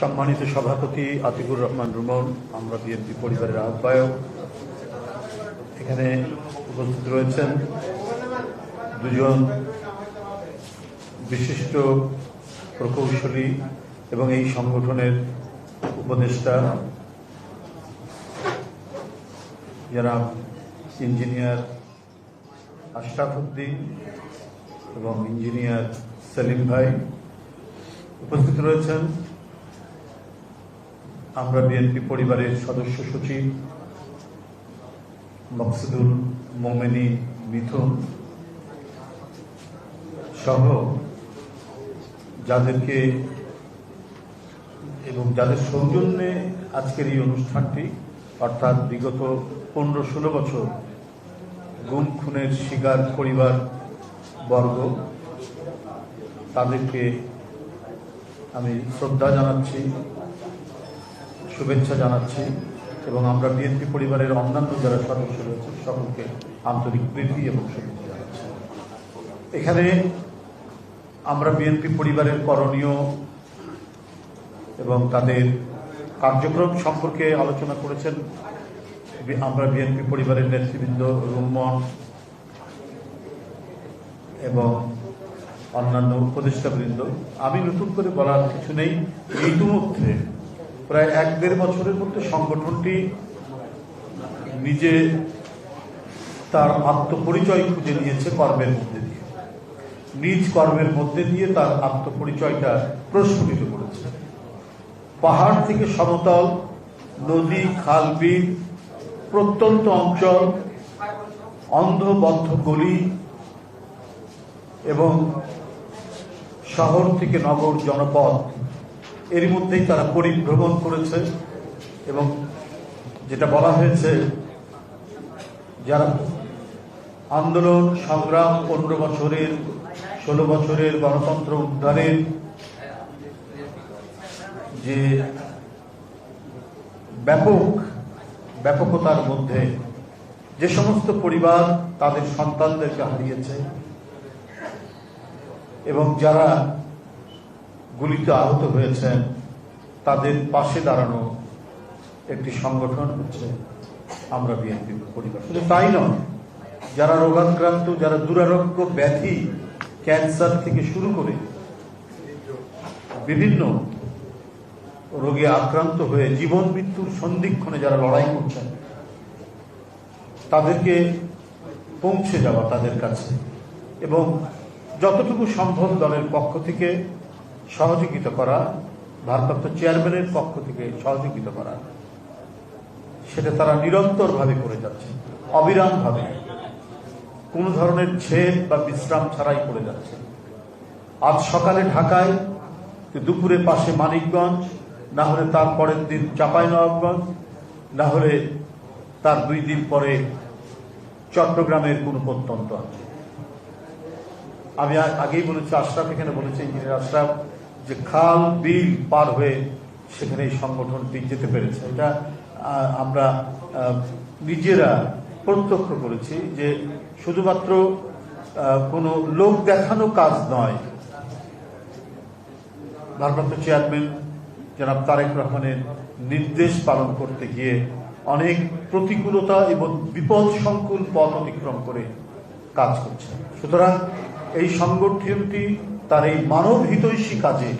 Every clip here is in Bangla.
সম্মানিত সভাপতি আতিকুর রহমান রুমন, আমরা বিএনপি পরিবারের আহ্বায়ক। এখানে উপস্থিত রয়েছেন দুজন বিশিষ্ট প্রকৌশলী এবং এই সংগঠনের উপদেষ্টা, যারা ইঞ্জিনিয়ার আশরাফ উদ্দিন এবং ইঞ্জিনিয়ার সেলিম ভাই। উপস্থিত রয়েছেন আমরা বিএনপি পরিবারের সদস্য সচিব মকসুদুল মোমেনি মিথুন সহ যাদেরকে এবং যাদের সৌজন্যে আজকের এই অনুষ্ঠানটি, অর্থাৎ বিগত পনেরো ষোলো বছর গুম খুনের শিকার পরিবার বর্গ, তাদেরকে আমি শ্রদ্ধা জানাচ্ছি। শুভেচ্ছা জানাচ্ছি এবং আমরা বিএনপি পরিবারের অন্যান্য যারা সদস্য রয়েছে সকলকে আন্তরিক প্রীতি এবং শুভেচ্ছা জানাচ্ছি। এখানে আমরা বিএনপি পরিবারের করণীয় এবং তাদের কার্যক্রম সম্পর্কে আলোচনা করেছেন আমরা বিএনপি পরিবারের নেতৃবৃন্দ রুম্মন এবং অন্যান্য উপদেষ্টাবৃন্দ। আমি নতুন করে বলার কিছু নেই। ইতিমধ্যে প্রায় এক দেড় বছরের মধ্যে সংগঠনটি নিজে তার আত্মপরিচয় খুঁজে নিয়েছে কর্মের মধ্যে দিয়ে। নিজ কর্মের মধ্যে দিয়ে তার আত্মপরিচয়টা প্রস্ফুটিত করেছে। পাহাড় থেকে সমতল, নদী, খাল, বিল, প্রত্যন্ত অঞ্চল অন্ধ বদ্ধ গলি এবং শহর থেকে নগর জনপদ এর মধ্যেই তারা পরিভ্রমণ করেছে এবং যেটা বলা হয়েছে, যারা আন্দোলন, সংগ্রাম পনেরো বছরের, ষোলো বছরের গণতন্ত্র উদ্ধারের যে ব্যাপক ব্যাপকতার মধ্যে যে সমস্ত পরিবার তাদের সন্তানদেরকে হারিয়েছে এবং যারা গুলিতে আহত হয়েছেন তাদের পাশে দাঁড়ানো একটি সংগঠন হচ্ছে আমরা বিএনপি পরিবার। শুধু তাই নয়, যারা রোগাক্রান্ত, যারা দুরারোগ্য, ব্যাধি, ক্যান্সার থেকে শুরু করে বিভিন্ন রোগে আক্রান্ত হয়ে জীবন মৃত্যুর সন্ধিক্ষণে যারা লড়াই করছেন, তাদেরকে পৌঁছে যাওয়া তাদের কাছে। এবং যতটুকু সম্ভব দলের পক্ষ থেকে সহযোগিতা করা, ভারপ্রাপ্ত চেয়ারম্যানের পক্ষ থেকে সহযোগিতা করা, সেটা তারা নিরন্তরভাবে করে যাচ্ছে, অবিরামভাবে। কোনো ধরনের ছেদ বা বিশ্রাম ছাড়াই করে যাচ্ছে। আজ সকালে ঢাকায় দুপুরে পাশে মানিকগঞ্জ, না হলে তার পরের দিন চাঁপাইনবাবগঞ্জ, না হলে তার দুই দিন পরে চট্টগ্রামের কোন প্রত্যন্ত আছে। আমি আগেই বলেছি, আশরাফ এখানে বলেছে, ইঞ্জিনিয়ার আশরাফ যে খাল, বিল পার হয়ে সেখানে এই সংগঠনটি যেতে পেরেছে। এটা আমরা নিজেরা প্রত্যক্ষ করেছি যে শুধুমাত্র কোনো লোক দেখানো কাজ নয়। ভারপ্রাপ্ত চেয়ারম্যান জনাব তারেক রহমানের নির্দেশ পালন করতে গিয়ে অনেক প্রতিকূলতা এবং বিপদ সংকুল পথ অতিক্রম করে কাজ করছে। সুতরাং এই সংগঠনটি তার এই মানব হিতৈষী কাজে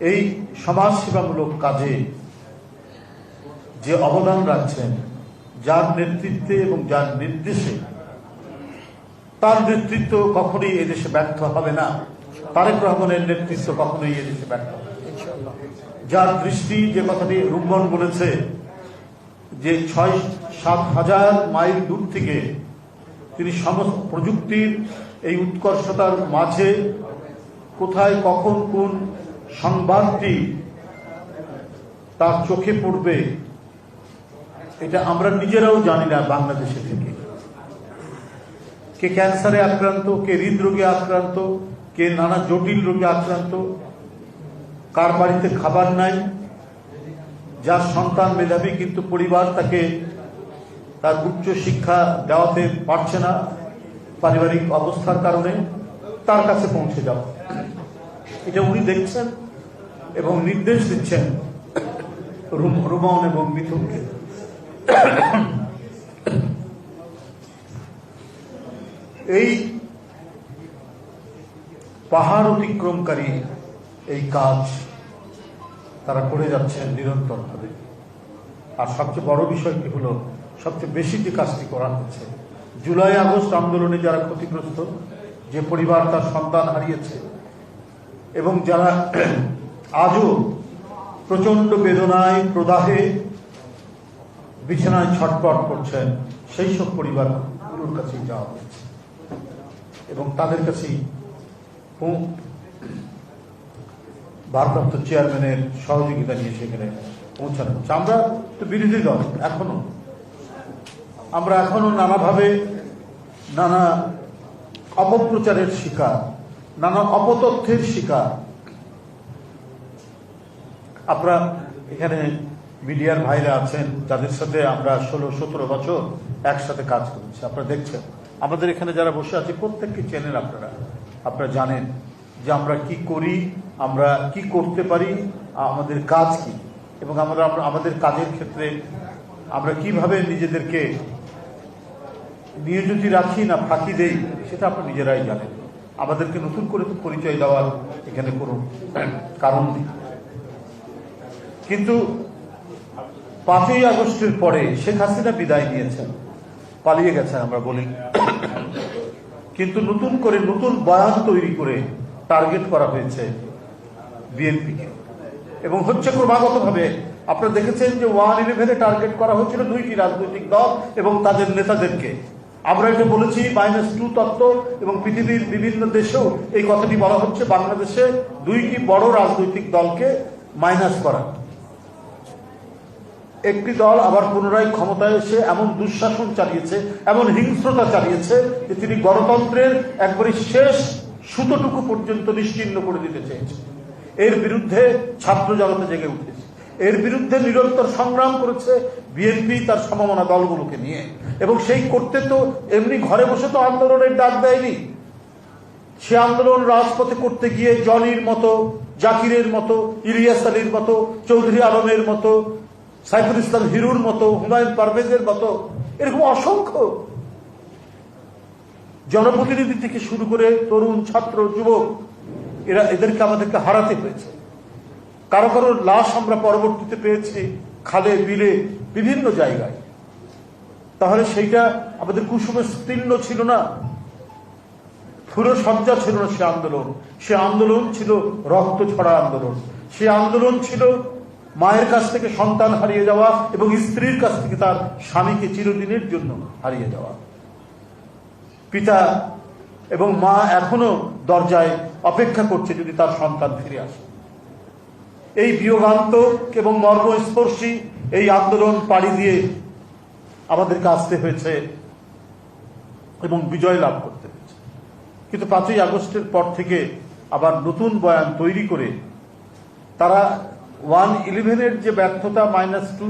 এই সমাজ সেবামূলক কাজে যে অবদান রাখছেন যার নেতৃত্বে এবং যার নির্দেশে তার নেতৃত্ব কখনোই এদেশে ব্যর্থ হবে না। তারেক রহমানের নেতৃত্ব কখনোই এদেশে ব্যর্থ হবে যার দৃষ্টি যে কথাটি রুম্বন বলেছে যে ছয় সাত হাজার মাইল দূর থেকে তিনি সমস্ত প্রযুক্তির এই উৎকর্ষতার মাঝে কোথায় কখন কোন সংবাদটি তার চোখে পড়বে, এটা আমরা নিজেরাও জানি না বাংলাদেশে থেকে। কে ক্যান্সারে আক্রান্ত, কে হৃদরোগে আক্রান্ত, কে নানা জটিল রোগে আক্রান্ত, কার বাড়িতে খাবার নাই, যার সন্তান মেধাবী কিন্তু পরিবার তাকে তার উচ্চ শিক্ষা দেওয়াতে পারছে না। পারিবারিক অবস্থার কারণে তার কাছে পৌঁছে যাও। এটা উনি দেখছেন এবং নির্দেশ দিচ্ছেন রুম- রুমন এবং মিথুনকে। এই পাহাড় অতিক্রমকারী এই কাজ তারা করে যাচ্ছেন নিরন্তরভাবে। আর সবচেয়ে বড় বিষয়টি হলো, সবচেয়ে বেশি যে কাজটি করা হচ্ছে জুলাই আগস্ট আন্দোলনে যারা ক্ষতিগ্রস্ত, যে পরিবার তার সন্তান হারিয়েছে, এবং যারা আজও প্রচণ্ড বেদনায়, প্রদাহে, বিছানায় ছটপট করছেন, সেই সব পরিবার পরিবারগুলোর কাছেই যাওয়া হয়েছে। এবং তাদের কাছেই ভারপ্রাপ্ত চেয়ারম্যানের সহযোগিতা নিয়ে সেখানে পৌঁছানো হচ্ছে। আমরা তো বিরোধী দল, এখনও। আমরা এখনও নানাভাবে নানা অপপ্রচারের শিকার, নানা অপতথ্যের শিকার। আপনারা এখানে মিডিয়ার ভাইরা আছেন, যাদের সাথে আমরা ষোলো, সতেরো বছর একসাথে কাজ করেছি। আপনারা দেখছেন, আমাদের এখানে যারা বসে আছে, প্রত্যেককে চেনেন আপনারা। আপনারা জানেন যে আমরা কি করি, আমরা কি করতে পারি, আমাদের কাজ কি। এবং আমরা- আমাদের কাজের ক্ষেত্রে আমরা কীভাবে নিজেদেরকে নিয়োজিত রাখি না, ফাঁকি দেই, সেটা আপনারা নিজেরাই জানেন। আমাদেরকে নতুন করে তো পরিচয় দেওয়ার এখানে কোনো কারণ নেই। কিন্তু পাঁচই আগস্টের পরে শেখ হাসিনা বিদায় নিয়েছেন। পালিয়ে গেছেন আমরা বলি। কিন্তু নতুন করে নতুন বয়ান তৈরি করে টার্গেট করা হয়েছে বিএনপিকে। এবং হচ্ছে ক্রমাগতভাবে আপনারা দেখেছেন যে ওয়ান ইলেভেনে টার্গেট করা হয়েছিল দুইটি রাজনৈতিক দল এবং তাদের নেতাদেরকে। আমরা এটা বলেছি মাইনাস টু তত্ত্ব এবং পৃথিবীর বিভিন্ন দেশেও এই কথাটি বলা হচ্ছে, বাংলাদেশে দুইটি বড় রাজনৈতিক দলকে মাইনাস করা। একটি দল আবার পুনরায় ক্ষমতায় এসে এমন দুঃশাসন চালিয়েছে, এমন হিংস্রতা চালিয়েছে যে তিনি গণতন্ত্রের একবারে শেষ সুতোটুকু পর্যন্ত নিশ্চিহ্ন করে দিতে চেয়েছে এর বিরুদ্ধে ছাত্র জগতে জেগে উঠেছে। এর বিরুদ্ধে নিরন্তর সংগ্রাম করেছে বিএনপি তার সমমনা দলগুলোকে নিয়ে। এবং সেই করতে তো এমনি ঘরে বসে তো আন্দোলনের ডাক দেয়নি। সে আন্দোলন রাজপথে করতে গিয়ে জনির মতো, জাকিরের মতো, ইলিয়াস আলীর মতো, চৌধুরী আলমের মতো, সাইফুল ইসলাম হিরুর মতো, হুমায়ুন পারভেজের মতো, এরকম অসংখ্য জনপ্রতিনিধি থেকে শুরু করে তরুণ, ছাত্র, যুবক, এরা এদেরকে আমাদেরকে হারাতে হয়েছে। কারও কারও লাশ আমরা পরবর্তীতে পেয়েছি খালে, বিলে, বিভিন্ন জায়গায়। তাহলে সেইটা আমাদের কুসুমের স্তীর্ণ ছিল না। পুরো সজ্জা ছিল না সে আন্দোলন। সে আন্দোলন ছিল রক্ত ছড়া আন্দোলন। সে আন্দোলন ছিল মায়ের কাছ থেকে সন্তান হারিয়ে যাওয়া এবং স্ত্রীর কাছ থেকে তার স্বামীকে চিরদিনের জন্য হারিয়ে যাওয়া। পিতা এবং মা এখনও দরজায় অপেক্ষা করছে যদি তার সন্তান ফিরে আসে। এই বিয়োগান্তক এবং মর্মস্পর্শী এই আন্দোলন পাড়ি দিয়ে আমাদেরকে আসতে হয়েছে এবং বিজয় লাভ করতে হয়েছে। কিন্তু পাঁচই আগস্টের পর থেকে আবার নতুন বয়ান তৈরি করে তারা ওয়ান ইলেভেনের যে ব্যর্থতা মাইনাস টু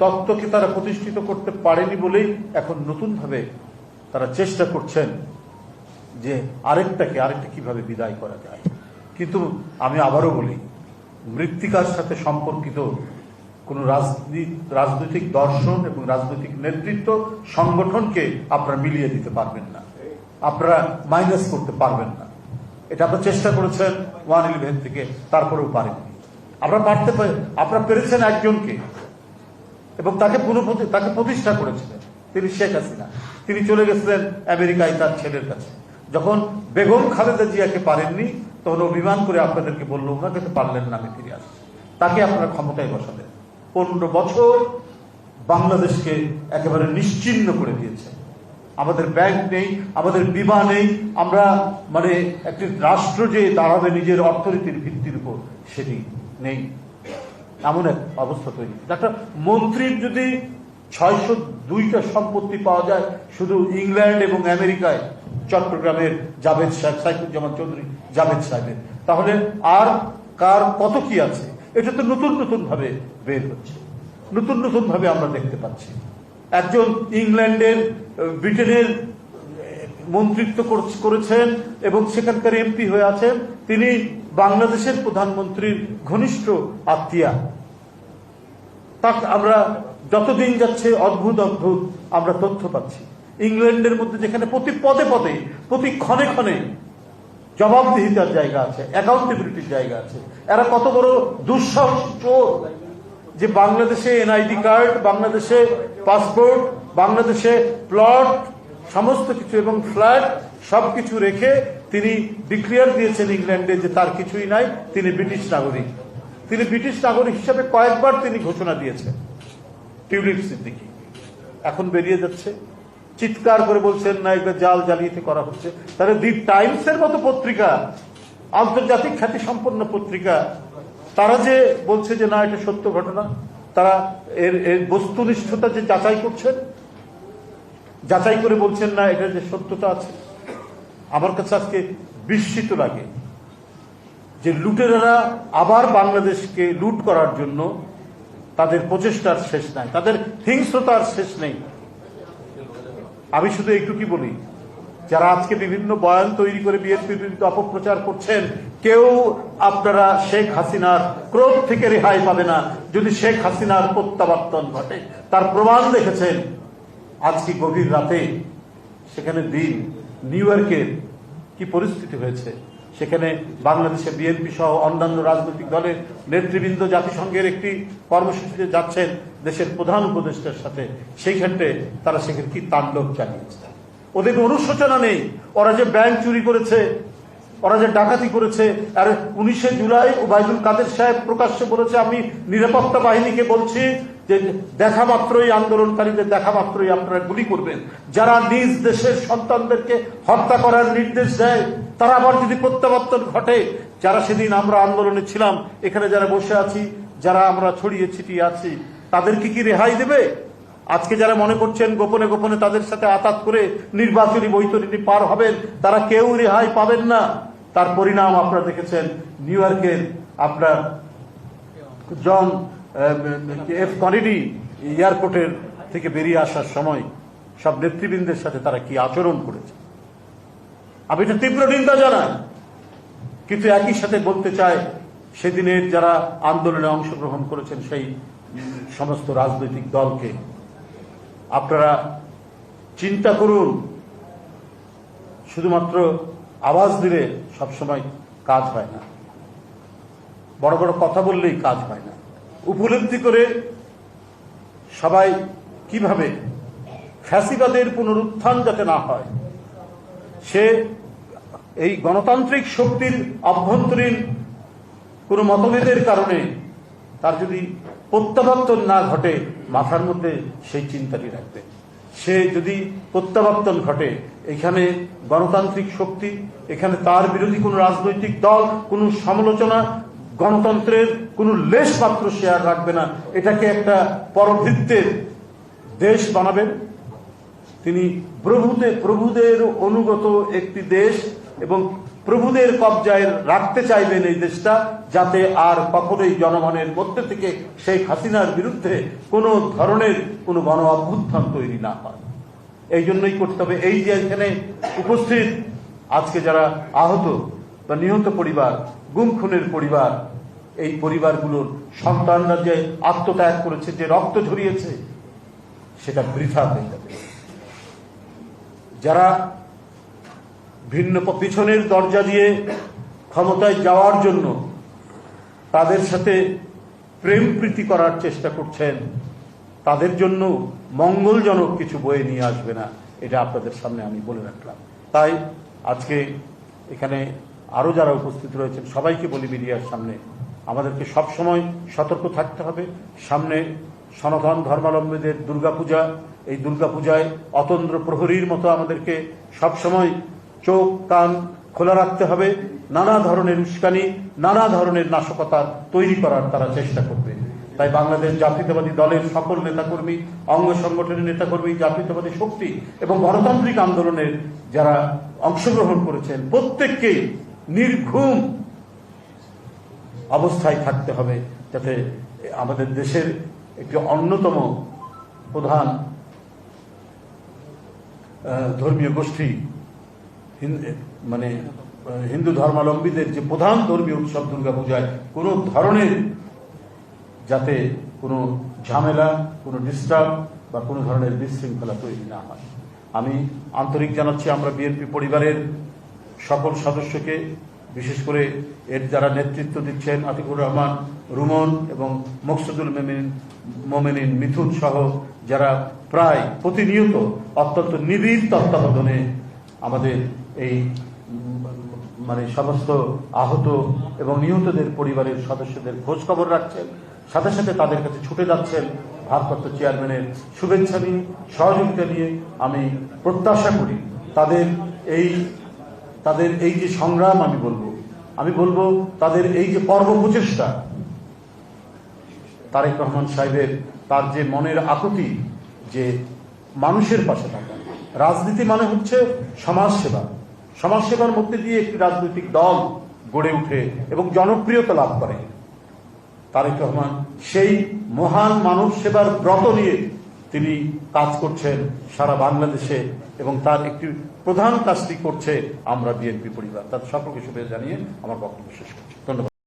তত্ত্বকে তারা প্রতিষ্ঠিত করতে পারেনি বলেই এখন নতুনভাবে তারা চেষ্টা করছেন যে আরেকটাকে, আরেকটা কীভাবে বিদায় করা যায়। কিন্তু আমি আবারও বলি মৃত্তিকার সাথে সম্পর্কিত কোন রাজনৈতিক দর্শন এবং রাজনৈতিক নেতৃত্ব সংগঠনকে আপনারা মিলিয়ে দিতে পারবেন না। আপনারা মাইনাস করতে পারবেন না। এটা আপনারা চেষ্টা করেছেন ওয়ান ইলেভেন থেকে, তারপরেও পারেননি। আপনারা পারতে পারে, আপনারা পেরেছেন একজনকে এবং তাকে পুনঃপ্রতি, তাকে প্রতিষ্ঠা করেছিলেন, তিনি শেখ হাসিনা। তিনি চলে গেছিলেন আমেরিকায় তার ছেলের কাছে। যখন বেগম খালেদা জিয়াকে পারেননি তখন অভিমান করে আপনাদেরকে বলল ওনাকে তো পারলেন না, আমি ফিরে আসছি। তাকে আপনারা ক্ষমতায় বসালেন। পনেরো বছর বাংলাদেশকে একেবারে নিশ্চিহ্ন করে দিয়েছে। আমাদের ব্যাংক নেই, আমাদের বিমা নেই, আমরা মানে একটি রাষ্ট্র যে দাঁড়াবে নিজের অর্থনীতির ভিত্তির উপর সেটি নেই এমন এক অবস্থা তৈরি। একটা মন্ত্রীর যদি ছয়শো দুইটা সম্পত্তি পাওয়া যায়, শুধু ইংল্যান্ড এবং আমেরিকায় চট্টগ্রামের জাভেদ সাহেব, সাইফুজ্জামান চৌধুরী, জাভেদ সাহেবের। তাহলে আর কার কত কি আছে? এটা তো নতুন নতুন ভাবে বের হচ্ছে। নতুন নতুন ভাবে আমরা দেখতে পাচ্ছি। একজন ইংল্যান্ডের, ব্রিটেনের মন্ত্রিত্ব করছ- করেছেন এবং সেখানকার এমপি হয়ে আছেন। তিনি বাংলাদেশের প্রধানমন্ত্রীর ঘনিষ্ঠ আত্মীয়া। তা আমরা যতদিন যাচ্ছে অদ্ভুত অদ্ভুত আমরা তথ্য পাচ্ছি। ইংল্যান্ডের মধ্যে যেখানে প্রতি পদে পদে, প্রতি ক্ষণে ক্ষণে জবাবদিহিতার জায়গা আছে অ্যাকাউন্টেবিলিটির জায়গা আছে। এরা কত বড় দুঃসাহস চোর। যে বাংলাদেশে এনআইডি কার্ড, বাংলাদেশে পাসপোর্ট, বাংলাদেশে প্লট, সমস্ত কিছু এবং ফ্ল্যাট সবকিছু রেখে তিনি ডিক্লিয়ার দিয়েছেন ইংল্যান্ডে যে তার কিছুই নাই, তিনি ব্রিটিশ নাগরিক। তিনি ব্রিটিশ নাগরিক হিসাবে কয়েকবার তিনি ঘোষণা দিয়েছেন। টিউলিপ সিদ্দিকি। এখন বেরিয়ে যাচ্ছে। চিৎকার করে বলছেন, না, এগুলো জাল জালিয়াতি করা হচ্ছে। তাহলে দি টাইমসের মতো পত্রিকা, আন্তর্জাতিক খ্যাতি সম্পন্ন পত্রিকা, তারা যে বলছে যে, না, এটা সত্য ঘটনা, তারা এর এর বস্তুনিষ্ঠতা যে যাচাই করছেন, যাচাই করে বলছেন, না, এটা যে সত্যতা আছে। আমার কাছে আজকে বিস্মিত লাগে যে লুটেরারা আবার বাংলাদেশকে লুট করার জন্য তাদের প্রচেষ্টার শেষ নাই, তাদের হিংস্রতার শেষ নেই। আমি শুধু একটু কি বলি, যারা আজকে বিভিন্ন বয়ান তৈরি করে বিএনপির বিরুদ্ধে অপপ্রচার করছেন, কেউ আপনারা শেখ হাসিনার ক্রোধ থেকে রেহাই পাবে না যদি শেখ হাসিনার প্রত্যাবর্তন ঘটে। তার প্রমাণ দেখেছেন আজকে গভীর রাতে? সেখানে দিন, নিউ ইয়র্কের কি পরিস্থিতি হয়েছে? সেখানে বাংলাদেশে বিএনপি সহ অন্যান্য রাজনৈতিক দলের নেতৃবৃন্দ জাতিসংঘের একটি কর্মসূচিতে যাচ্ছেন দেশের প্রধান উপদেষ্টার সাথে। সেই ক্ষেত্রে তারা সেখানে কি তাণ্ডব চালিয়েছে? ওদের অনুশোচনা নেই। ওরা যে ব্যাংক চুরি করেছে, ওরা যে ডাকাতি করেছে, আর উনিশে জুলাই ওবায়দুল কাদের সাহেব প্রকাশ্যে বলেছে, আমি নিরাপত্তা বাহিনীকে বলছি যে দেখা মাত্রই আন্দোলনকারীদের, দেখা মাত্রই আপনারা গুলি করবেন। যারা নিজ দেশের সন্তানদেরকে হত্যা করার নির্দেশ দেয় তারা আবার যদি প্রত্যাবর্তন ঘটে, যারা সেদিন আমরা আন্দোলনে ছিলাম, এখানে যারা বসে আছি, যারা আমরা ছড়িয়ে ছিটিয়ে আছি, তাদেরকে কি রেহাই দেবে? আজকে যারা মনে করছেন গোপনে গোপনে তাদের সাথে আতাত করে নির্বাচনী বৈতরণী পার হবেন, তারা কেউ রেহাই পাবেন না। তার পরিণাম আপনারা দেখেছেন, নিউ ইয়র্কের আপনার জন এফ কনেডি এয়ারপোর্টের থেকে বেরিয়ে আসার সময় সব নেতৃবৃন্দের সাথে তারা কি আচরণ করেছে? আমি এটা তীব্র নিন্দা জানাই কিন্তু একই সাথে বলতে চাই সেদিনের যারা আন্দোলনে অংশগ্রহণ করেছেন সেই সমস্ত রাজনৈতিক দলকে, আপনারা চিন্তা করুন, শুধুমাত্র আওয়াজ দিলে সবসময় কাজ হয় না। বড় বড় কথা বললেই কাজ হয় না। উপলব্ধি করে সবাই কীভাবে ফ্যাসিবাদের পুনরুত্থান যাতে না হয় সে এই গণতান্ত্রিক শক্তির অভ্যন্তরীণ কোনো মতভেদের কারণে তার যদি প্রত্যাবর্তন না ঘটে, মাথার মধ্যে সেই চিন্তাটি রাখবে। সে যদি প্রত্যাবর্তন ঘটে, এখানে গণতান্ত্রিক শক্তি, এখানে তার বিরোধী কোনো রাজনৈতিক দল, কোনো সমালোচনা, গণতন্ত্রের কোনো লেশ মাত্র শেয়ার রাখবে না। এটাকে একটা পরভৃত্তের দেশ বানাবেন তিনি প্রভুতে, প্রভুদের অনুগত একটি দেশ এবং প্রভুদের কবজায় রাখতে চাইবেন এই দেশটা যাতে আর কখনোই জনগণের মধ্যে থেকে শেখ হাসিনার বিরুদ্ধে কোনো ধরনের কোনো গণ অভ্যুত্থান তৈরি না হয়। এই জন্যই করতে হবে। এই যে এখানে উপস্থিত আজকে যারা আহত বা নিহত পরিবার গুম খুনের পরিবার, এই পরিবারগুলোর সন্তানরা যে আত্মত্যাগ করেছে, যে রক্ত ঝরিয়েছে, সেটা বৃথা হয়ে যাবে। যারা ভিন্ন পিছনের দরজা দিয়ে ক্ষমতায় যাওয়ার জন্য তাদের সাথে প্রেম প্রীতি করার চেষ্টা করছেন, তাদের জন্য মঙ্গলজনক কিছু বয়ে নিয়ে আসবে না, এটা আপনাদের সামনে আমি বলে রাখলাম। তাই আজকে এখানে আরও যারা উপস্থিত রয়েছেন, সবাইকে বলি মিডিয়ার সামনে, আমাদেরকে সবসময় সতর্ক থাকতে হবে। সামনে সনাতন ধর্মাবলম্বীদের দুর্গাপূজা এই দুর্গাপূজায় অতন্দ্র প্রহরীর মতো আমাদেরকে সবসময় চোখ, কান খোলা রাখতে হবে। নানা ধরনের উস্কানি, নানা ধরনের নাশকতা তৈরি করার তারা চেষ্টা করবে। তাই বাংলাদেশ জাতীয়তাবাদী দলের সকল নেতাকর্মী, অঙ্গ সংগঠনের নেতাকর্মী, জাতীয়তাবাদী শক্তি এবং গণতান্ত্রিক আন্দোলনের যারা অংশগ্রহণ করেছেন, প্রত্যেককে নির্ঘুম অবস্থায় থাকতে হবে, যাতে আমাদের দেশের একটি অন্যতম প্রধান ধর্মীয় গোষ্ঠী মানে হিন্দু ধর্মাবলম্বীদের যে প্রধান ধর্মীয় উৎসব দুর্গাপূজায় কোনো ধরনের যাতে কোনো ঝামেলা, কোনো ডিস্টার্ব বা কোনো ধরনের বিশৃঙ্খলা তৈরি না হয়। আমি আন্তরিক জানাচ্ছি আমরা বিএনপি পরিবারের সকল সদস্যকে, বিশেষ করে এর যারা নেতৃত্ব দিচ্ছেন আতিকুর রহমান, রুমন এবং মকসুদুল মেমিন, মোমেনিন, মিথুন সহ যারা প্রায় প্রতিনিয়ত অত্যন্ত নিবিড় তত্ত্বাবধানে আমাদের এই মানে সমস্ত আহত এবং নিহতদের পরিবারের সদস্যদের খোঁজ খবর রাখছেন। সাথে সাথে তাদের কাছে ছুটে যাচ্ছেন ভারপ্রাপ্ত চেয়ারম্যানের শুভেচ্ছা নিয়ে। সহযোগিতা নিয়ে আমি প্রত্যাশা করি তাদের এই তাদের এই যে সংগ্রাম আমি বলব আমি বলব তাদের এই যে পর্ব প্রচেষ্টা তারেক রহমান সাহেবের তার যে মনের আকুতি, যে মানুষের পাশে থাকা। রাজনীতি মানে হচ্ছে সমাজসেবা। সমাজসেবার মধ্যে দিয়ে একটি রাজনৈতিক দল গড়ে উঠে এবং জনপ্রিয়তা লাভ করে। তারেক রহমান সেই মহান মানব সেবার ব্রত নিয়ে তিনি কাজ করছেন সারা বাংলাদেশে এবং তার একটি প্রধান কাজটি করছে আমরা বিএনপি পরিবার। তার সকলকে শুভেচ্ছা জানিয়ে আমার বক্তব্য শেষ করছি। ধন্যবাদ।